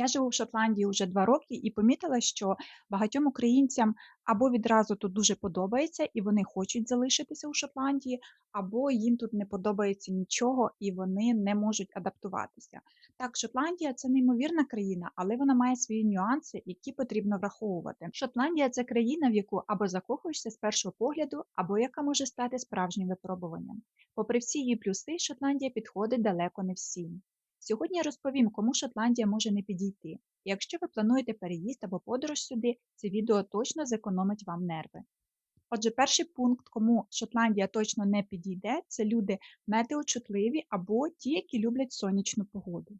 Я живу в Шотландії вже 2 роки і помітила, що багатьом українцям або відразу тут дуже подобається і вони хочуть залишитися у Шотландії, або їм тут не подобається нічого і вони не можуть адаптуватися. Так, Шотландія це неймовірна країна, але вона має свої нюанси, які потрібно враховувати. Шотландія це країна, в яку або закохуєшся з першого погляду, або яка може стати справжнім випробуванням. Попри всі її плюси, Шотландія підходить далеко не всім. Сьогодні я розповім, кому Шотландія може не підійти. Якщо ви плануєте переїзд або подорож сюди, це відео точно зекономить вам нерви. Отже, перший пункт, кому Шотландія точно не підійде, це люди метеочутливі або ті, які люблять сонячну погоду.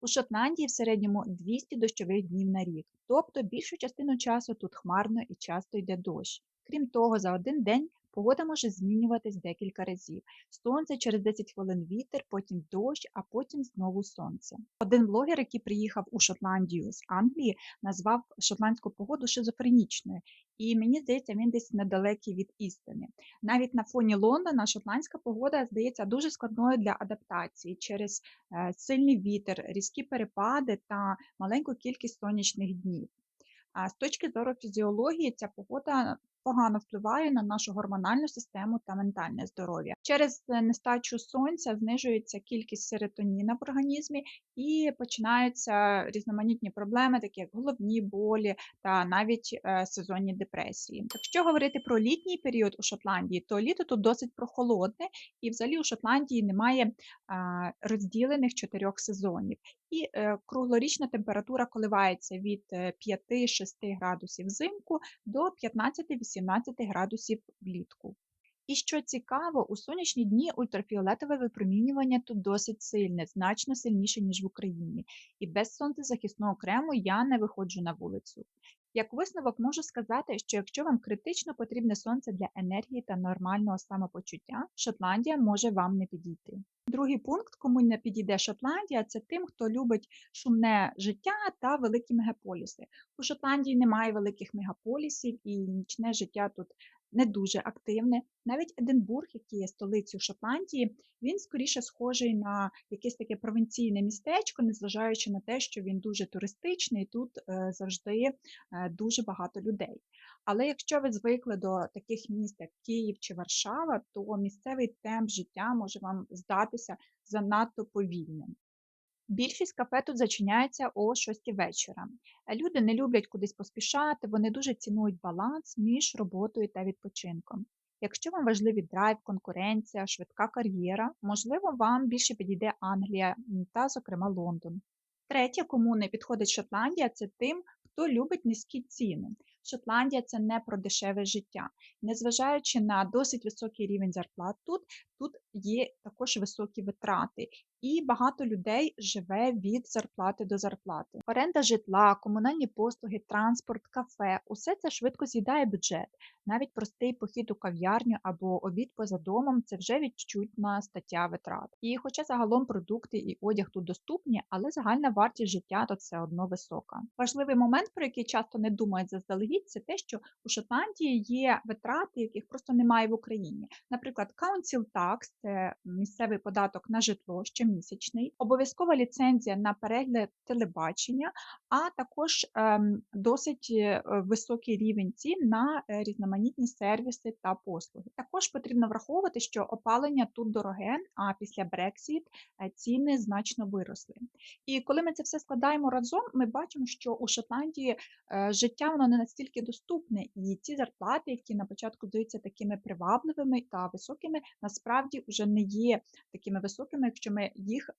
У Шотландії в середньому 200 дощових днів на рік, тобто більшу частину часу тут хмарно і часто йде дощ. Крім того, за один день погода може змінюватись декілька разів. Сонце через 10 хвилин вітер, потім дощ, а потім знову сонце. Один блогер, який приїхав у Шотландію з Англії, назвав шотландську погоду шизофренічною, і мені здається, він десь недалекий від істини. Навіть на фоні Лондона шотландська погода здається дуже складною для адаптації через е, сильний вітер, різкі перепади та маленьку кількість сонячних днів. А з точки зору фізіології, ця погода погано впливає на нашу гормональну систему та ментальне здоров'я. Через е, нестачу сонця знижується кількість серотоніна в організмі і починаються різноманітні проблеми, такі як головні болі та навіть е, сезонні депресії. Якщо говорити про літній період у Шотландії, то літо тут досить прохолодне, і взагалі у Шотландії немає розділених чотирьох сезонів. І е, круглорічна температура коливається від е, 5-6 градусів взимку до 15-18 градусів влітку. І що цікаво, у сонячні дні ультрафіолетове випромінювання тут досить сильне, значно сильніше, ніж в Україні. І без сонцезахисного крему я не виходжу на вулицю. Як висновок можу сказати, що якщо вам критично потрібне сонце для енергії та нормального самопочуття, Шотландія може вам не підійти. Другий пункт, кому не підійде Шотландія, це тим, хто любить шумне життя та великі мегаполіси. У Шотландії немає великих мегаполісів і нічне життя тут не дуже активне. Навіть Единбург, який є столицею Шотландії, він скоріше схожий на якесь таке провінційне містечко, незважаючи на те, що він дуже туристичний, тут е, завжди е, дуже багато людей. Але якщо ви звикли до таких міст, як Київ чи Варшава, то місцевий темп життя може вам здатися занадто повільним. Більшість кафе тут зачиняється о 6 вечора. Люди не люблять кудись поспішати, вони дуже цінують баланс між роботою та відпочинком. Якщо вам важливі драйв, конкуренція, швидка кар'єра, можливо, вам більше підійде Англія та, зокрема, Лондон. Третє, кому не підходить Шотландія, це тим, хто любить низькі ціни. Шотландія це не про дешеве життя. Незважаючи на досить високий рівень зарплат тут, тут є також високі витрати, і багато людей живе від зарплати до зарплати. Оренда житла, комунальні послуги, транспорт, кафе усе це швидко з'їдає бюджет. Навіть простий похід у кав'ярню або обід поза домом це вже відчутна стаття витрат. І хоча загалом продукти і одяг тут доступні, але загальна вартість життя тут все одно висока. Важливий момент, про який часто не думають заздалегідь, це те, що у Шотландії є витрати, яких просто немає в Україні. Наприклад, Council Tax – це місцевий податок на житло щомісячний, обов'язкова ліцензія на перегляд телебачення, а також ем, досить е, високий рівень цін на е, різноманітні сервіси та послуги. Також потрібно враховувати, що опалення тут дороге, а після Brexit е, ціни значно виросли. І коли ми це все складаємо разом, ми бачимо, що у Шотландії життя воно не настільки доступне, і ці зарплати, які на початку здаються такими привабливими та високими, насправді вже не є такими високими, якщо ми їх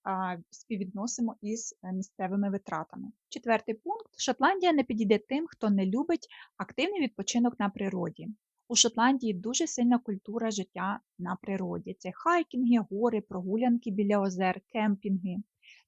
співвідносимо із е, місцевими витратами. Четвертий пункт: Шотландія не підійде тим, хто не любить активний відпочинок на природі. У Шотландії дуже сильна культура життя на природі. Це хайкінги, гори, прогулянки біля озер, кемпінги.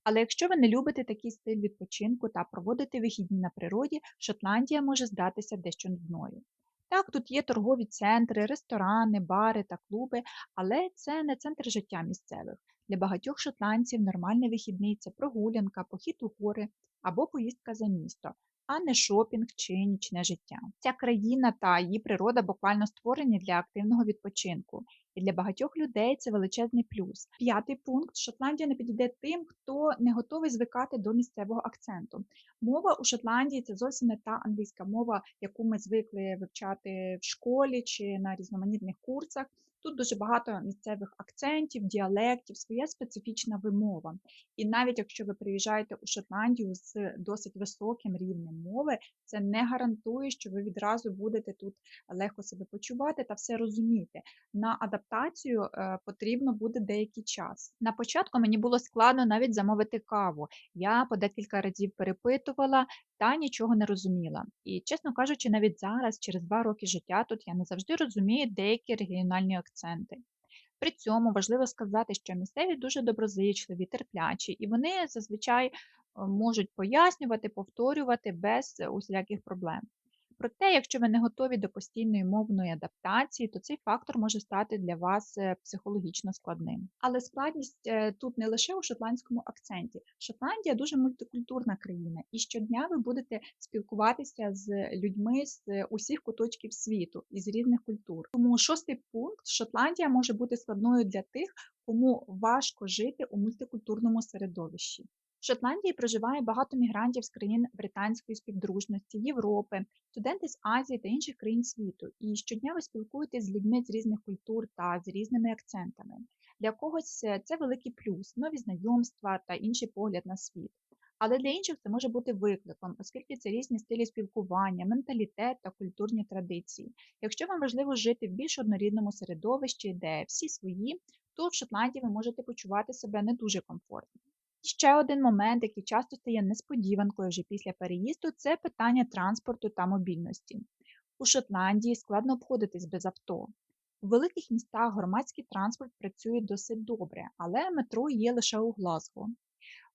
Але якщо ви не любите такий стиль відпочинку та проводите вихідні на природі, Шотландія може здатися дещо нудною. Так, тут є торгові центри, ресторани, бари та клуби, але це не центр життя місцевих. Для багатьох шотландців нормальний вихідний це прогулянка, похід у гори або поїздка за місто. а не шопінг чи нічне життя. Ця країна та її природа буквально створені для активного відпочинку. І для багатьох людей це величезний плюс. П'ятий пункт: Шотландія не підійде тим, хто не готовий звикати до місцевого акценту. Мова у Шотландії це зовсім не та англійська мова, яку ми звикли вивчати в школі чи на різноманітних курсах. Тут дуже багато місцевих акцентів, діалектів, своя специфічна вимова. І навіть якщо ви приїжджаєте у Шотландію з досить високим рівнем мови, це не гарантує, що ви відразу будете тут легко себе почувати та все розуміти. На адаптацію е, потрібно буде деякий час. На початку мені було складно навіть замовити каву. Я по декілька разів перепитувала та нічого не розуміла. І, чесно кажучи, навіть зараз, через два роки життя, тут я не завжди розумію деякі регіональні акценти. При цьому важливо сказати, що місцеві дуже доброзичливі, терплячі, і вони зазвичай е, можуть пояснювати, повторювати без усіляких проблем. Проте, якщо ви не готові до постійної мовної адаптації, то цей фактор може стати для вас е, психологічно складним. Але складність е, тут не лише у шотландському акценті. Шотландія дуже мультикультурна країна, і щодня ви будете спілкуватися з людьми з усіх куточків світу і з різних культур. Тому шостий пункт Шотландія може бути складною для тих, кому важко жити у мультикультурному середовищі. В Шотландії проживає багато мігрантів з країн британської співдружності, Європи, студенти з Азії та інших країн світу. І щодня ви спілкуєтесь з людьми з різних культур та з різними акцентами. Для когось е, це великий плюс, нові знайомства та інший погляд на світ. Але для інших це може бути викликом, оскільки це різні стилі спілкування, менталітет та культурні традиції. Якщо вам важливо жити в більш однорідному середовищі, де всі свої, то в Шотландії ви можете почувати себе не дуже комфортно. Ще один момент, який часто стає несподіванкою вже після переїзду, це питання транспорту та мобільності. У Шотландії складно обходитись без авто. У великих містах громадський транспорт працює досить добре, але метро є лише у Глазго.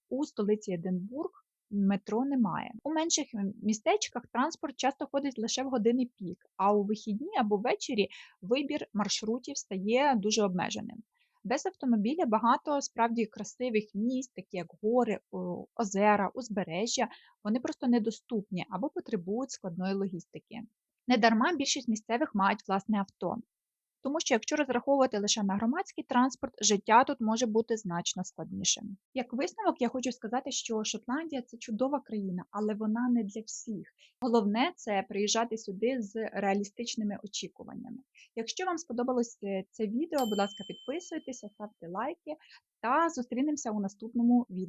У столиці Единбург метро немає. У менших містечках транспорт часто ходить лише в години пік, а у вихідні або ввечері вибір маршрутів стає дуже обмеженим. Без автомобіля багато справді красивих місць, такі як гори, озера, узбережжя, вони просто недоступні або потребують складної логістики. Недарма більшість місцевих мають власне авто. Тому що якщо розраховувати лише на громадський транспорт, життя тут може бути значно складнішим. Як висновок, я хочу сказати, що Шотландія це чудова країна, але вона не для всіх. Головне це приїжджати сюди з реалістичними очікуваннями. Якщо вам сподобалось е, це відео, будь ласка, підписуйтеся, ставте лайки та зустрінемося у наступному відео.